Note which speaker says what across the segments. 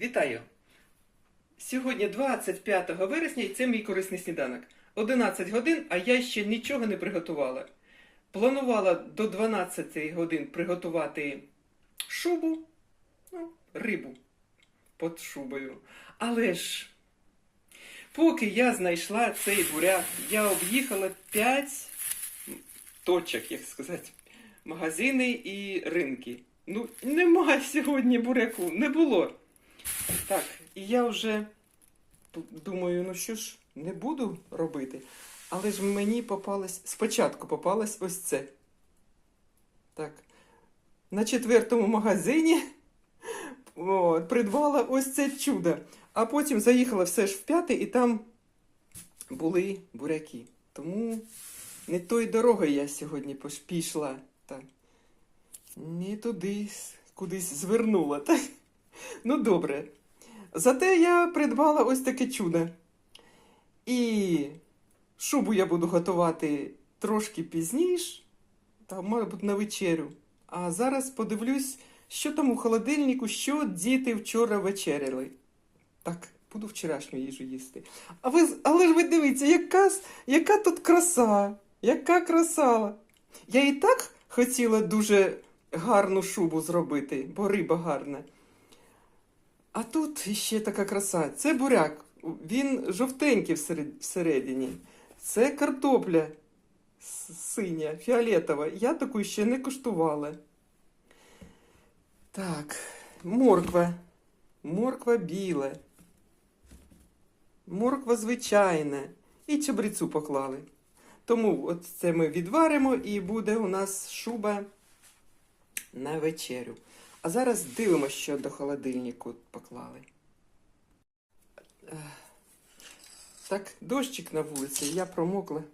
Speaker 1: Вітаю! Сьогодні 25 вересня і це мій корисний сніданок. 11 годин, а я ще нічого не приготувала. Планувала до 12 годин приготувати шубу, ну, рибу під шубою. Але ж, поки я знайшла цей буряк, я об'їхала 5 точок, як сказати, магазини і ринки. Ну, немає сьогодні буряку, не було. Так, і я вже думаю, ну що ж, не буду робити. Але ж мені попалось, спочатку попалось ось це. Так. На четвертому магазині от, придбала ось це чудо. А потім заїхала все ж в п'ятий, і там були буряки. Тому не тою дорогою я сьогодні пішла. Так. Не туди, кудись звернула. Так. Ну, добре. Зате я придбала ось таке чудо. І шубу я буду готувати трошки пізніше, та, мабуть, на вечерю. А зараз подивлюсь, що там у холодильнику, що діти вчора вечеряли. Так, буду вчорашню їжу їсти. А ви, але ж ви дивіться, яка, яка тут краса, яка краса. Я і так хотіла дуже гарну шубу зробити, бо риба гарна. А тут іще така краса. Це буряк. Він жовтенький всередині. Це картопля синя, фіолетова. Я таку ще не куштувала. Так, морква. Морква біла. Морква звичайна. І чабрицю поклали. Тому от це ми відваримо і буде у нас шуба на вечерю. А зараз дивимося, що до холодильнику поклали. Так, дощик на вулиці, я промокла.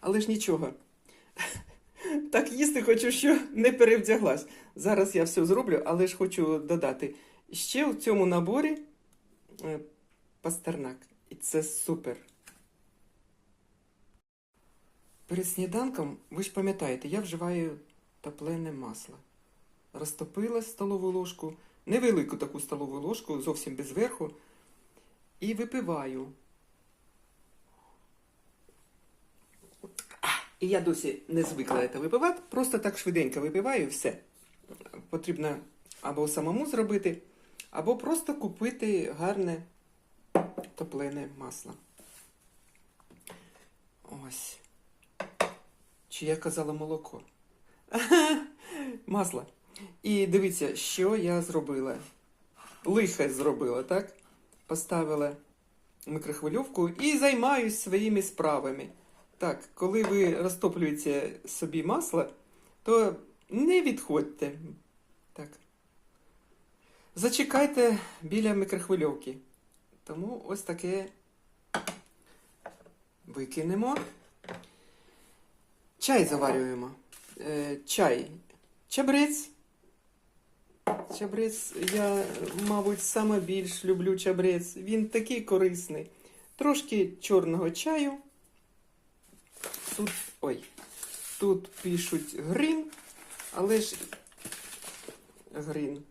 Speaker 1: Але ж нічого. Так їсти хочу, що не перевдяглась. Зараз я все зроблю, але ж хочу додати. Ще у цьому наборі е, пастернак. І це супер. Перед сніданком, ви ж пам'ятаєте, я вживаю топлене масло розтопила столову ложку, невелику таку столову ложку, зовсім без верху, і випиваю. І я досі не звикла це випивати, просто так швиденько випиваю все. Потрібно або самому зробити, або просто купити гарне топлене масло. Ось. Чи я казала молоко? Масло. І дивіться, що я зробила. Лихе зробила, так? Поставила микрохвильовку і займаюсь своїми справами. Так, коли ви розтоплюєте собі масло, то не відходьте. Так. Зачекайте біля микрохвильовки. Тому ось таке викинемо. Чай заварюємо. Е, чай. Чабрець. Чабрець, я, мабуть, саме більш люблю чабрець. Він такий корисний. Трошки чорного чаю. Тут, ой, тут пишуть грин, але ж грин.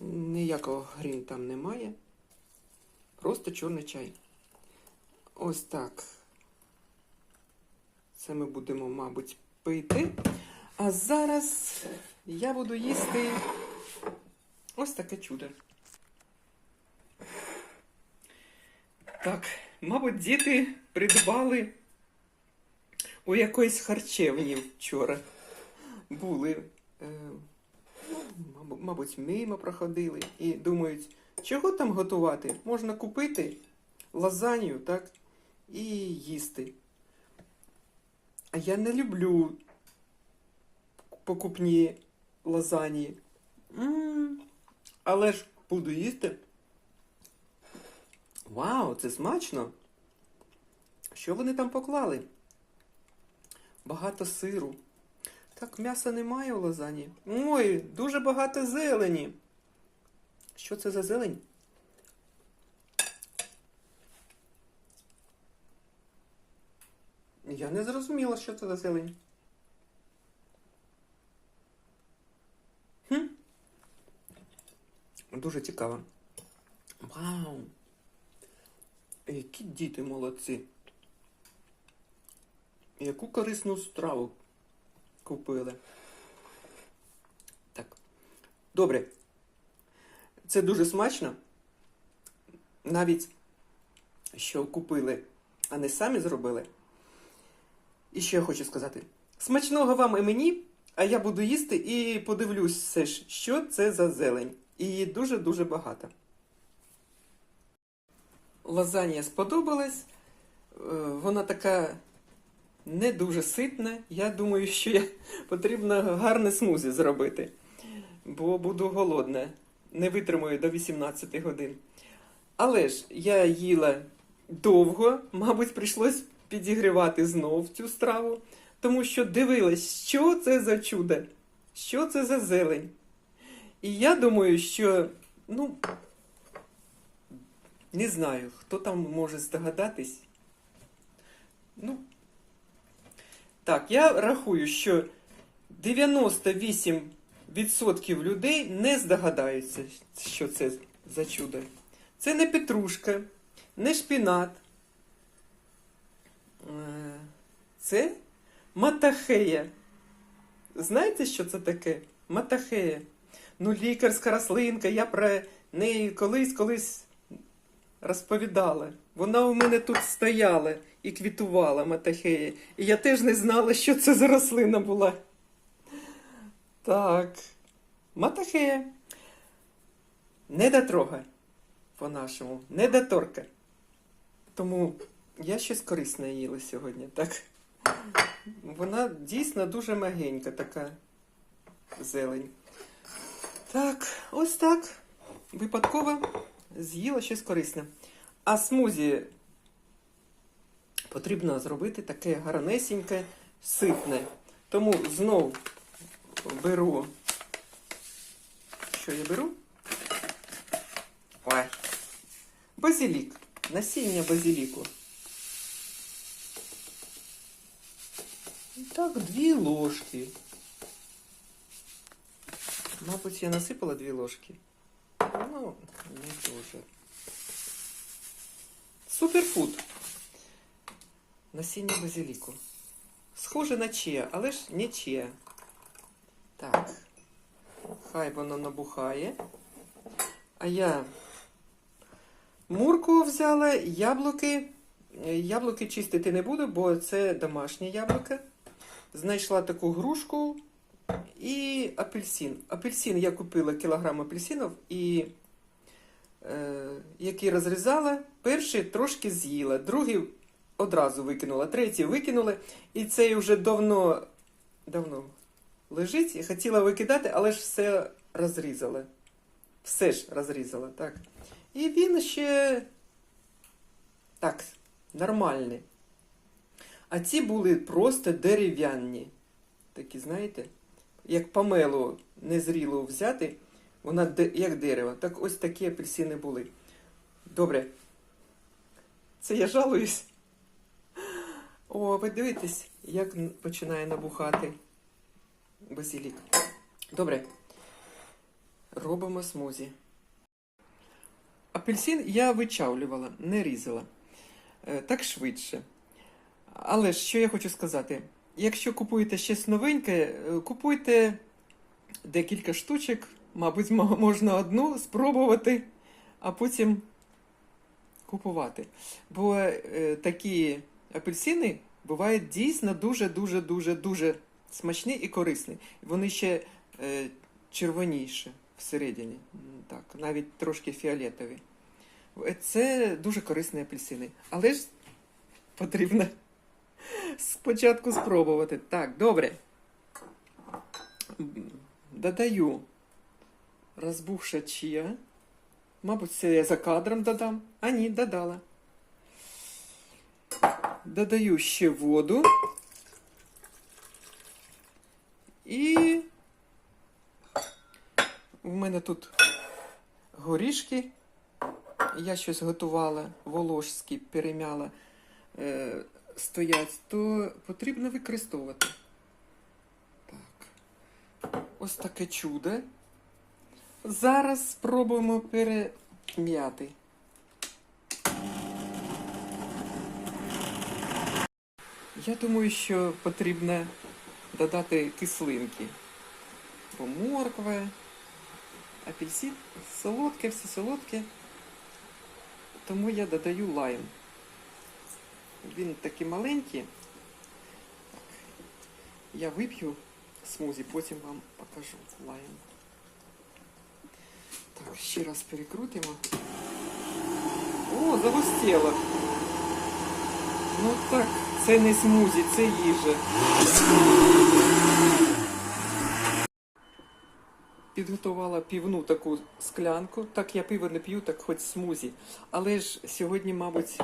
Speaker 1: Ніякого грин там немає. Просто чорний чай. Ось так. Це ми будемо, мабуть, пити. А зараз я буду їсти ось таке чудо. Так, мабуть, діти придбали у якоїсь харчевні вчора. Були, е, ну, мабуть, мимо проходили і думають, чого там готувати? Можна купити лазанью, так, і їсти. А я не люблю покупні лазані. м Але ж буду їсти. Вау, це смачно. Що вони там поклали? Багато сиру. Так, м'яса немає у лазані. Ой, дуже багато зелені. Що це за зелень? Я не зрозуміла, що це за зелень. Дуже цікаво. Вау! Які діти молодці. Яку корисну страву купили. Так. Добре. Це дуже смачно. Навіть що купили, а не самі зробили. І що я хочу сказати: смачного вам і мені, а я буду їсти і подивлюсь все ж, що це за зелень. І її дуже-дуже багато. Лазанія сподобалась. Е, Вона така не дуже ситна. Я думаю, що я потрібно гарне смузі зробити, бо буду голодна. Не витримую до 18 годин. Але ж я їла довго, мабуть, прийшлось підігрівати знов цю страву, тому що дивилась, що це за чудо, що це за зелень. І я думаю, що, ну, не знаю, хто там може здогадатись. Ну, так, я рахую, що 98% людей не здогадаються, що це за чудо. Це не петрушка, не шпінат. Е, Це матахея. Знаєте, що це таке? Матахея. Ну, лікарська рослинка, я про неї колись колись розповідала. Вона у мене тут стояла і квітувала матахея. І я теж не знала, що це за рослина була. Так. Матахея. Недотрога по-нашому. Недоторка. Тому я щось корисне їла сьогодні, так? Вона дійсно дуже магенька така зелень. Так, ось так. Випадково з'їла щось корисне. А смузі потрібно зробити таке гарнесіньке, ситне. Тому знов беру. Що я беру? Ой. Базилік. Насіння базиліку. І Так, дві ложки. Мабуть, я насипала дві ложки. Ну, не дуже. Суперфуд. Насіння базиліку. Схоже на чия, але ж не чия. Так. Хай воно набухає. А я мурку взяла, яблуки. Яблуки чистити не буду, бо це домашнє яблуко. Знайшла таку грушку і апельсин. Апельсин я купила кілограм апельсинів і е, який розрізала. Перший трошки з'їла, другий одразу викинула, третій викинула. І цей вже давно, давно лежить і хотіла викидати, але ж все розрізала. Все ж розрізала, так. І він ще так, нормальний. А ці були просто дерев'яні. Такі, знаєте, як помелу незрілу взяти, вона як дерево. Так ось такі апельсини були. Добре. Це я жалуюсь. О, ви дивитесь, як починає набухати базилік. Добре. Робимо смузі. Апельсин я вичавлювала, не різала. Е, Так швидше. Але що я хочу сказати? Якщо купуєте щось новеньке, е, купуйте декілька штучок, мабуть, можна одну спробувати, а потім купувати. Бо е, такі апельсини бувають дійсно дуже-дуже дуже дуже смачні і корисні. Вони ще е, червоніші всередині, так, навіть трошки фіолетові. Е, Це дуже корисні апельсини. Але ж потрібно спочатку спробувати. Так, добре. Додаю розбухша чия. Мабуть, це я за кадром додам. А ні, додала. Додаю ще воду. І у мене тут горішки. Я щось готувала, волошські перемяла, е, стоять, то потрібно використовувати. Так. Ось таке чудо. Зараз спробуємо перем'яти. Я думаю, що потрібно додати кислинки. Бо морква, апельсин, солодке, все солодке. Тому я додаю лайм. Він такий маленький. Я вип'ю смузі, потім вам покажу лайм. Так, ще раз перекрутимо. О, загустіло. Ну так, це не смузі, це їжа. Підготувала півну таку склянку. Так я пиво не п'ю, так хоч смузі. Але ж сьогодні, мабуть,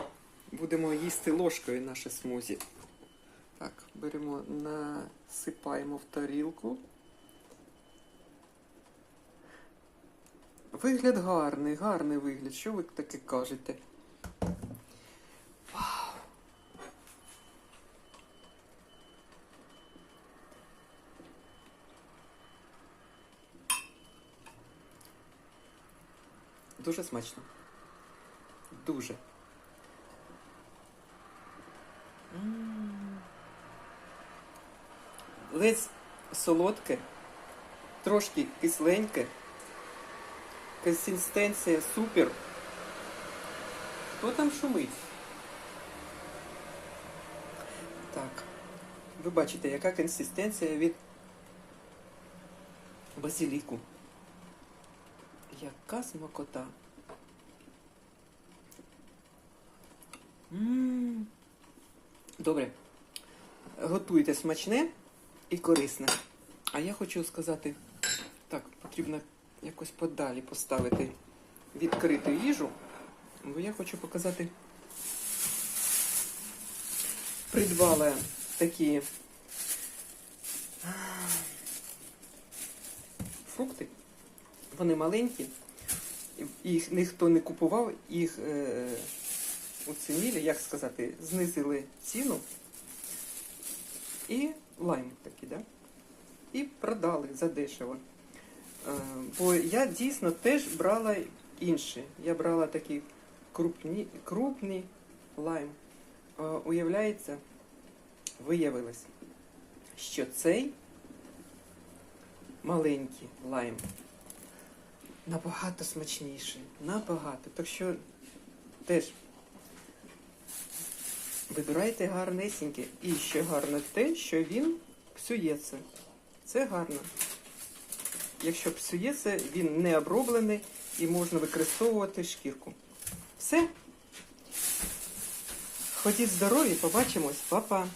Speaker 1: будемо їсти ложкою наше смузі. Так, беремо, насипаємо в тарілку. Вигляд гарний, гарний вигляд. Що ви таке кажете? Вау! Дуже смачно. Дуже. Ледь солодке, трошки кисленьке. Консистенція супер. Хто там шумить? Так. Ви бачите, яка консистенція від базиліку. Яка смакота. М. Добре. Готуйте смачне і корисне. А я хочу сказати, так, потрібно якось подалі поставити відкриту їжу, бо я хочу показати. Придбала такі фрукти. Вони маленькі, їх ніхто не купував, їх е, оцінили, як сказати, знизили ціну і лайм такий, да? І продали задешево. Е, Бо я дійсно теж брала інші. Я брала такі крупні, крупний лайм. Е, Уявляється, виявилось, що цей маленький лайм набагато смачніший. Набагато. Так що теж вибирайте гарнесеньке. І ще гарне те, що він псується. Це гарно. Якщо псується, він не оброблений і можна використовувати шкірку. Все. Ходіть здорові, побачимось, Па-па.